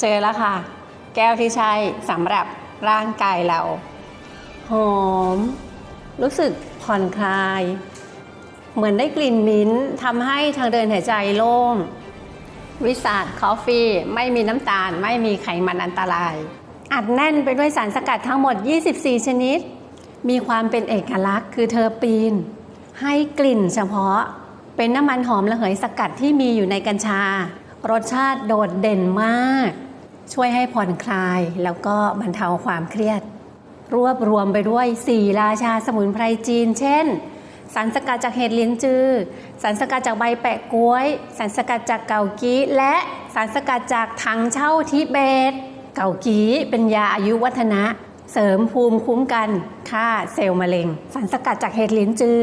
เจอแล้วค่ะ แก้วที่ใช่สำหรับร่างกายเรา หอม รู้สึกผ่อนคลาย เหมือนได้กลิ่นมิ้นท์ทำให้ทางเดินหายใจโล่งวิสาดคอฟฟี่ไม่มีน้ำตาล ไม่มีไขมันอันตราย อัดแน่นไปด้วยสารสกัดทั้งหมด 24 ชนิด มีความเป็นเอกลักษณ์คือเทอปีน ให้กลิ่นเฉพาะ เป็นน้ำมันหอมระเหยสกัดที่มีอยู่ในกัญชารสชาติโดดเด่นมาก ช่วยให้ผ่อนคลายแล้วก็บรรเทาความเครียด รวบรวมไปด้วย 4 ราชาสมุนไพรจีน เช่นสารสกัดจากเห็ดลิ้นจือ สารสกัดจากใบแปะกล้วย สารสกัดจากเกากีและสารสกัดจากถังเช่าทิเบต เกากีเป็นยาอายุวัฒนะ เสริมภูมิคุ้มกันฆ่าเซลล์มะเร็ง สารสกัดจากเห็ดลิ้นจือ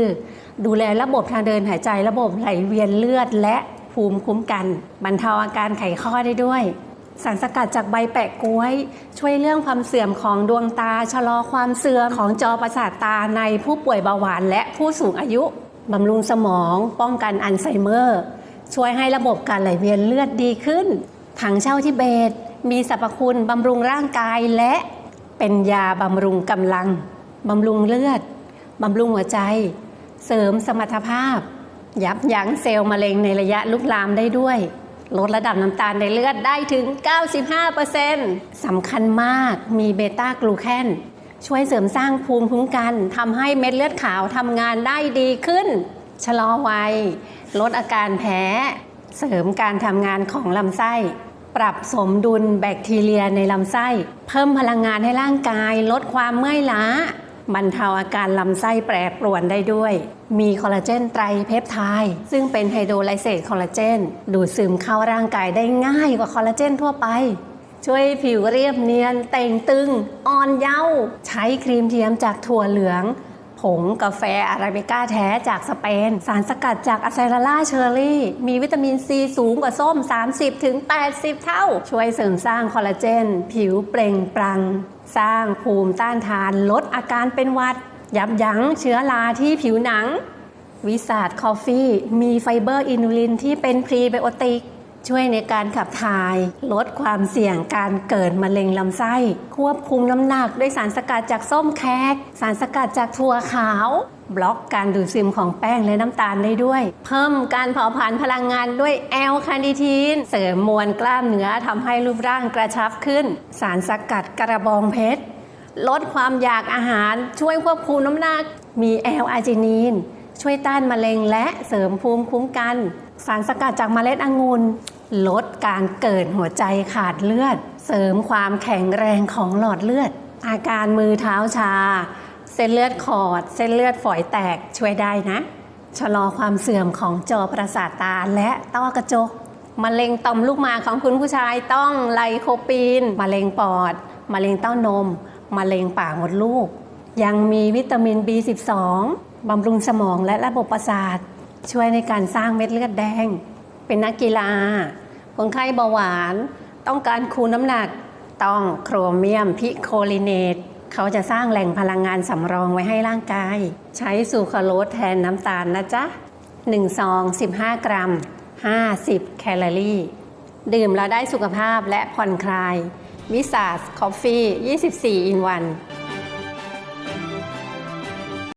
ดูแลระบบทางเดินหายใจระบบไหลเวียนเลือดและภูมิคุ้มกัน บรรเทาอาการไขข้อได้ด้วย สารสกัดจากใบแปะกล้วย ช่วยเรื่องความเสื่อมของดวงตา ชะลอความเสื่อมของจอประสาทตาในผู้ป่วยเบาหวานและผู้สูงอายุบำรุงสมอง ป้องกันอัลไซเมอร์ ช่วยให้ระบบการไหลเวียนเลือดดีขึ้น ถังเช่าทิเบต มีสรรพคุณบำรุงร่างกายและเป็นยาบำรุงกำลัง บำรุงเลือด บำรุงหัวใจ เสริมสมรรถภาพ ยับยั้งเซลล์มะเร็งในระยะลุกลามได้ด้วย ลดระดับน้ำตาลในเลือดได้ถึง 95%สำคัญมากมีเบต้ากลูแคนช่วยเสริมสร้างภูมิคุ้มกันทำให้เม็ดเลือดขาวทำงานได้ดีขึ้น ชะลอวัย ลดอาการแพ้ เสริมการทำงานของลำไส้ ปรับสมดุลแบคทีเรียในลำไส้ เพิ่มพลังงานให้ร่างกาย ลดความเมื่อยล้า บรรเทาอาการลำไส้แปรปรวนได้ด้วย มีคอลลาเจนไตรเพปไทด์ซึ่งเป็นไฮโดรไลเซตคอลลาเจน ดูดซึมเข้าร่างกายได้ง่ายกว่าคอลลาเจนทั่วไป ช่วยผิวเรียบเนียน เต่งตึง อ่อนเยาว์ใช้ครีมเทียมจากถั่วเหลือง งกาแฟอาราบิก้าแท้จากสเปน สารสกัดจากอะไซลาล่าเชอร์รี่ มีวิตามินซีสูงกว่าส้ม 30-80 เท่า ช่วยเสริมสร้างคอลลาเจน ผิวเปล่งปลัง สร้างภูมิต้านทาน ลดอาการเป็นหวัด ยับยั้งเชื้อราที่ผิวหนัง วิสาดคอฟฟี่ มีไฟเบอร์อินูลินที่เป็นพรีไบโอติก ช่วยในการขับถ่าย ลดความเสี่ยงการเกิดมะเร็งลำไส้ ควบคุมน้ำหนักด้วยสารสกัดจากส้มแขก สารสกัดจากถั่วขาว บล็อกการดูดซึมของแป้งและน้ำตาลได้ด้วย เพิ่มการเผาผลาญพลังงานด้วยแอลคาเนิทีน เสริมมวลกล้ามเนื้อทำให้รูปร่างกระชับขึ้น สารสกัดกระบองเพชรลดความอยากอาหารช่วยควบคุมน้ำหนัก มีแอลอาจินีนช่วยต้านมะเร็งและเสริมภูมิคุ้มกัน สารสกัดจากเมล็ดองุ่น ลดการเกิดหัวใจขาดเลือด เสริมความแข็งแรงของหลอดเลือด อาการมือเท้าชา เส้นเลือดขอด เส้นเลือดฝอยแตกช่วยได้นะ ชะลอความเสื่อมของจอประสาทตาและต้อกระจกมะเร็งต่อมลูกหมากของคุณผู้ชายต้องไลโคปีนมะเร็งปอดมะเร็งเต้านมมะเร็งปากมดลูก ยังมีวิตามิน B12 บำรุงสมองและระบบประสาท ช่วยในการสร้างเม็ดเลือดแดง เป็นนักกีฬา คนไข้เบาหวาน ต้องการคูน้ำหนัก ต้องโครเมียมพิโคลิเนต เขาจะสร้างแหล่งพลังงานสำรองไว้ให้ร่างกาย ใช้สูคาโลสแทนน้ำตาลนะจ๊ะ1ซอง 15 กรัม 50 แคลอรี่ ดื่มแล้วได้สุขภาพและผ่อนคลายวิสาสคอฟฟี่ 24 อินวัน